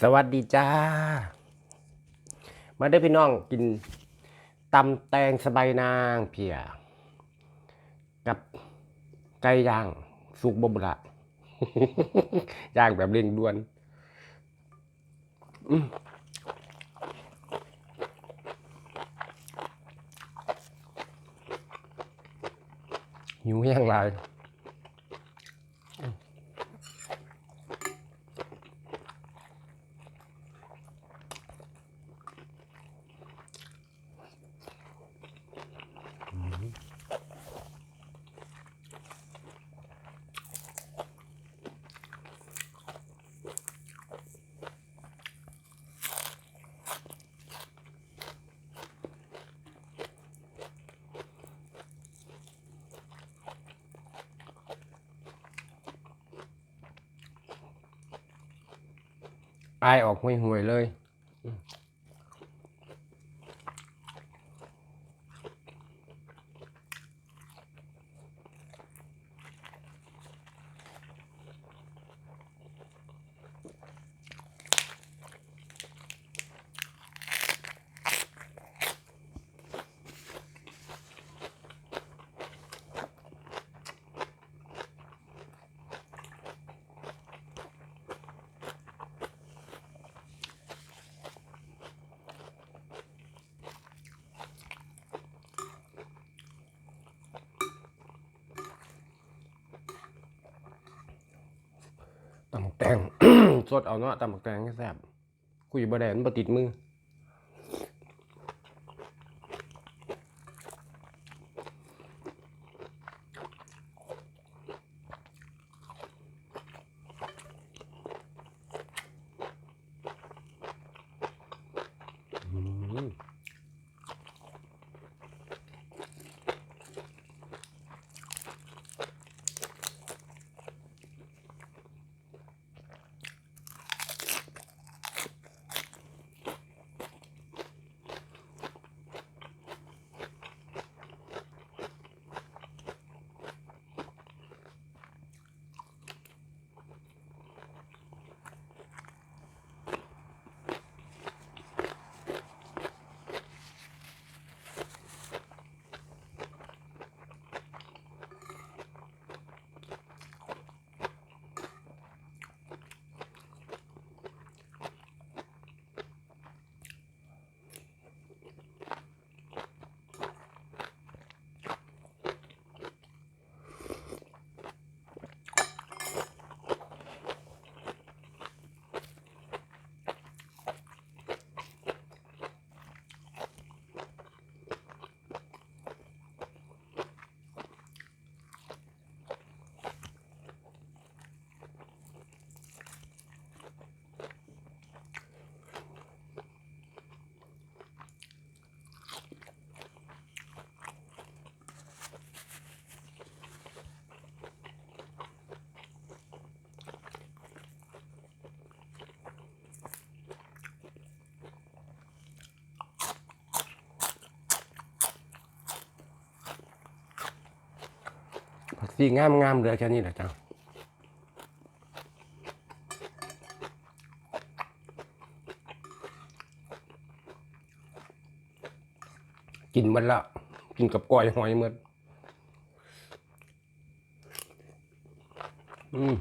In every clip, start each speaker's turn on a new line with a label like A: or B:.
A: สวัสดีจ้า มาได้พี่น้องกินตำแตงสบายนางเพีย กับไก่ย่างสุกบบุระย่างแบบเร่งด่วนอืมหิวแห้งลาย อายออกห่วยห่วยๆเลย ตำบักแตงสดเอาเนาะตำบักแตงแซ่บคุยบะแดนบะติดมือม สีงามงามเหลือแค่นี้แหละจ้ากินมันละ กินกับก้อยหอยหมันอืม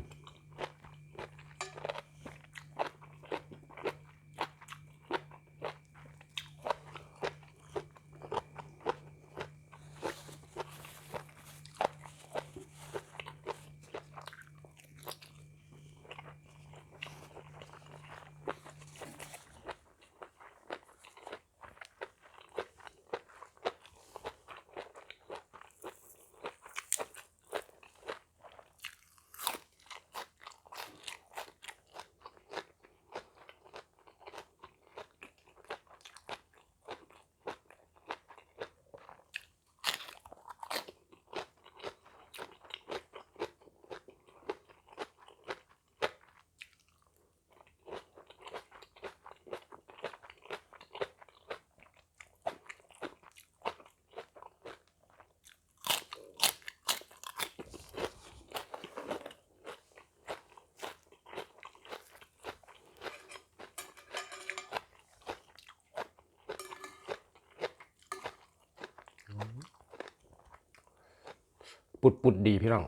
A: ปุดปุดๆดีพี่น้อง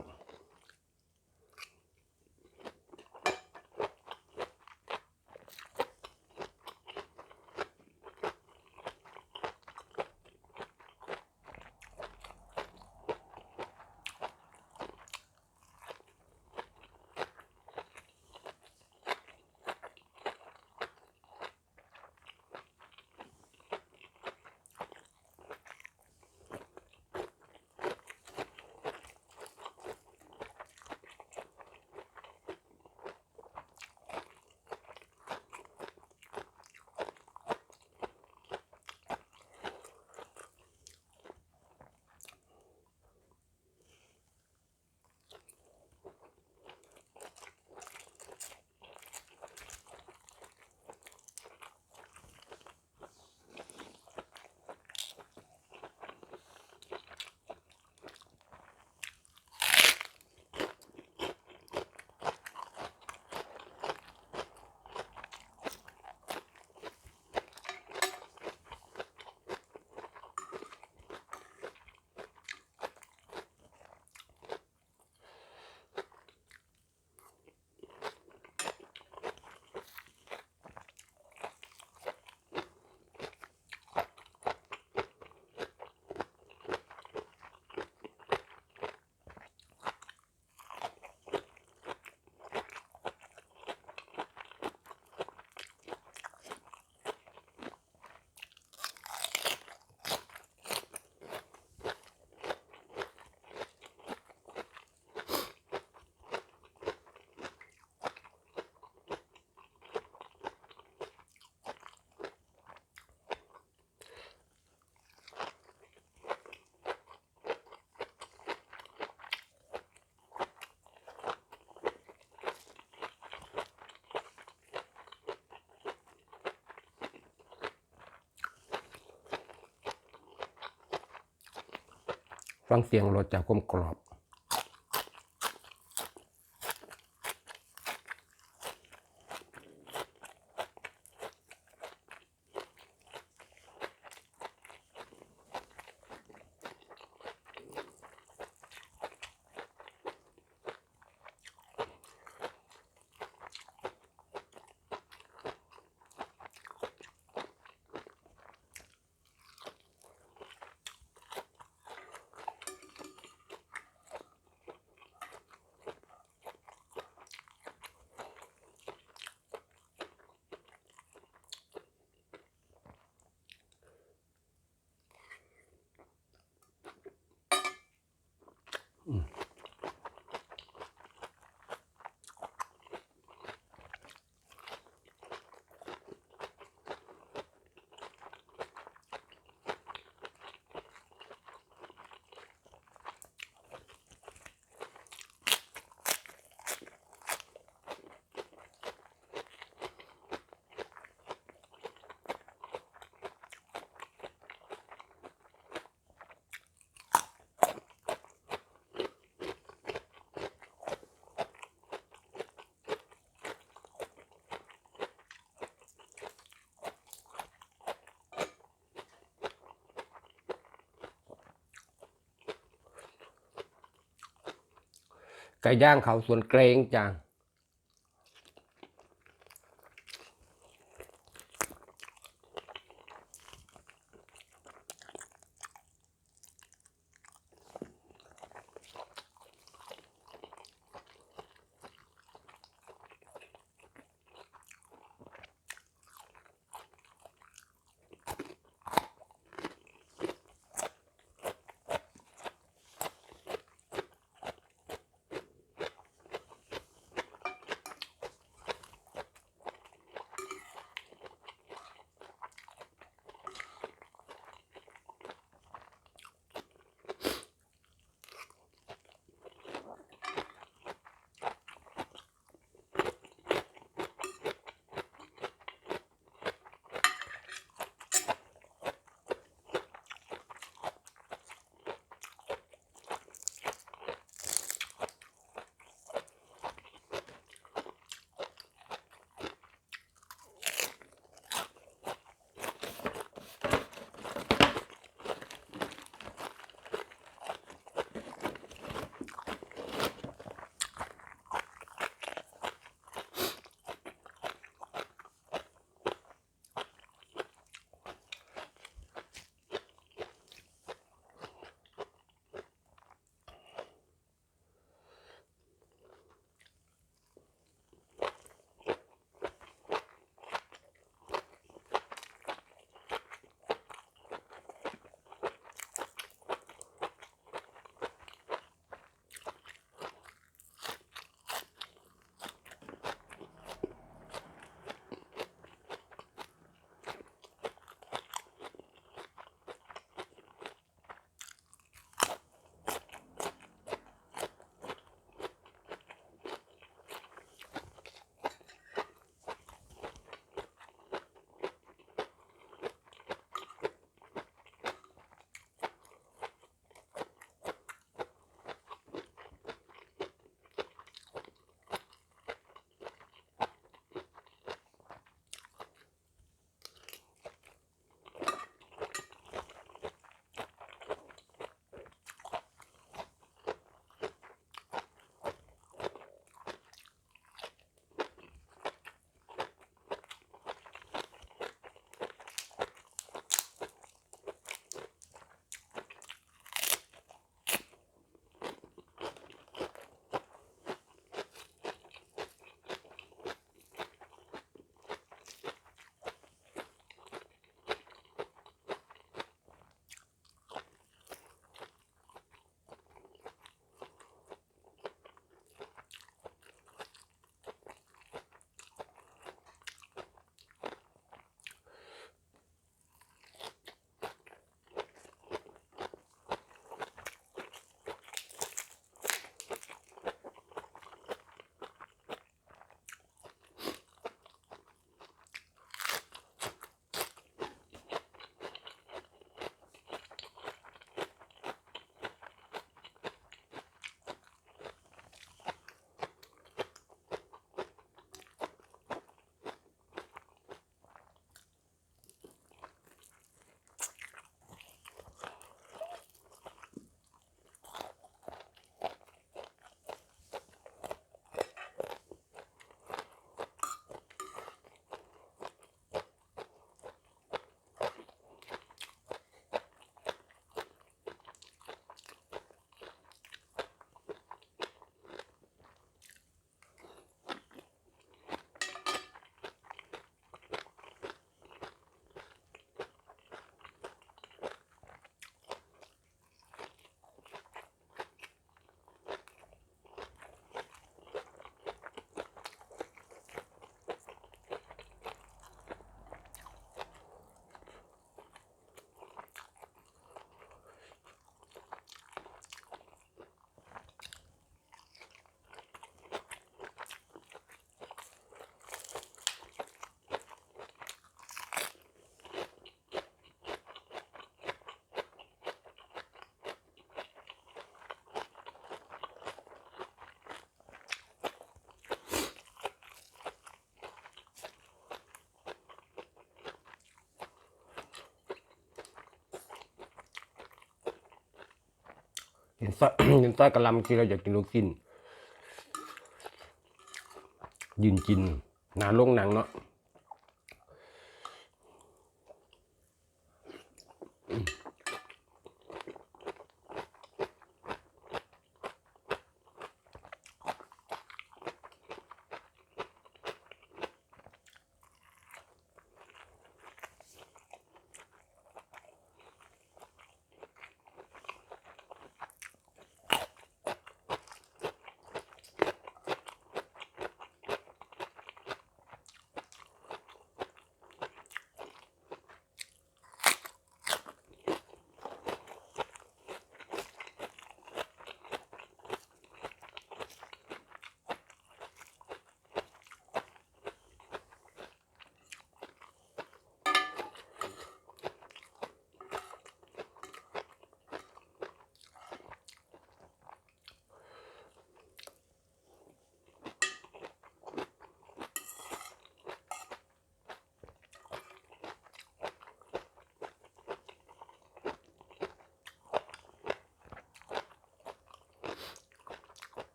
A: ฟังเสียงรถจากกลมกรอบ ไก่ย่างเขาสวนเกรงจังินซอยกินซอยกะลำกินเราอยากกินลูกชิ้นยืนกินหนาลงหนังเนาะ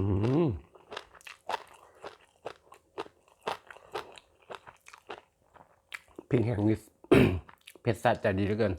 A: อืมพริกแห้งนี่เผ็ดสัดจะดีเหลือเกิน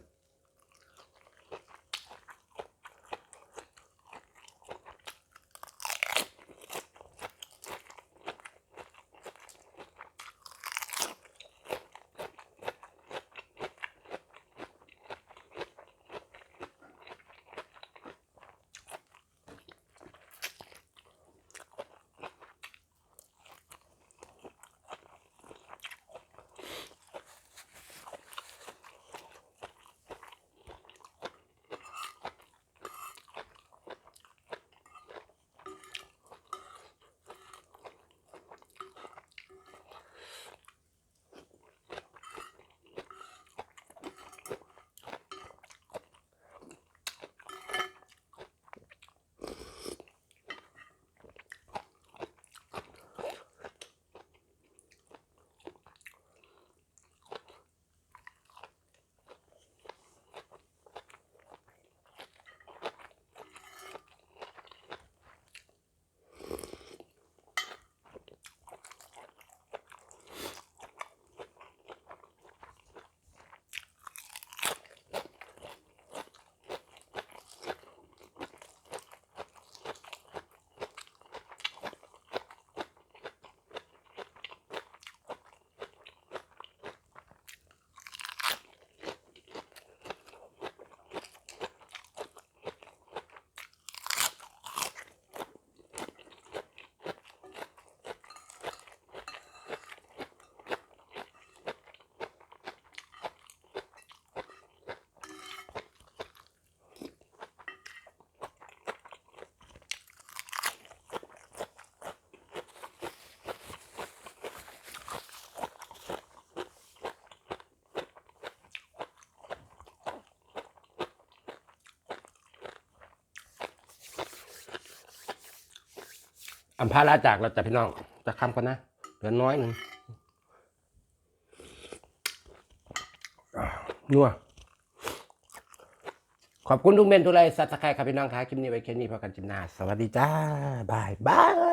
A: อัมพาลาจากเราจะพี่น้องจะคำกันนะเหลือน้อยหนึ่งนัวขอบคุณทุกเมนทุกไลค์ซับสไครต์ครับพี่น้องครับคลิปนี้ไว้แค่นี้พอกันจิมนา สวัสดีจ้า บาย บาย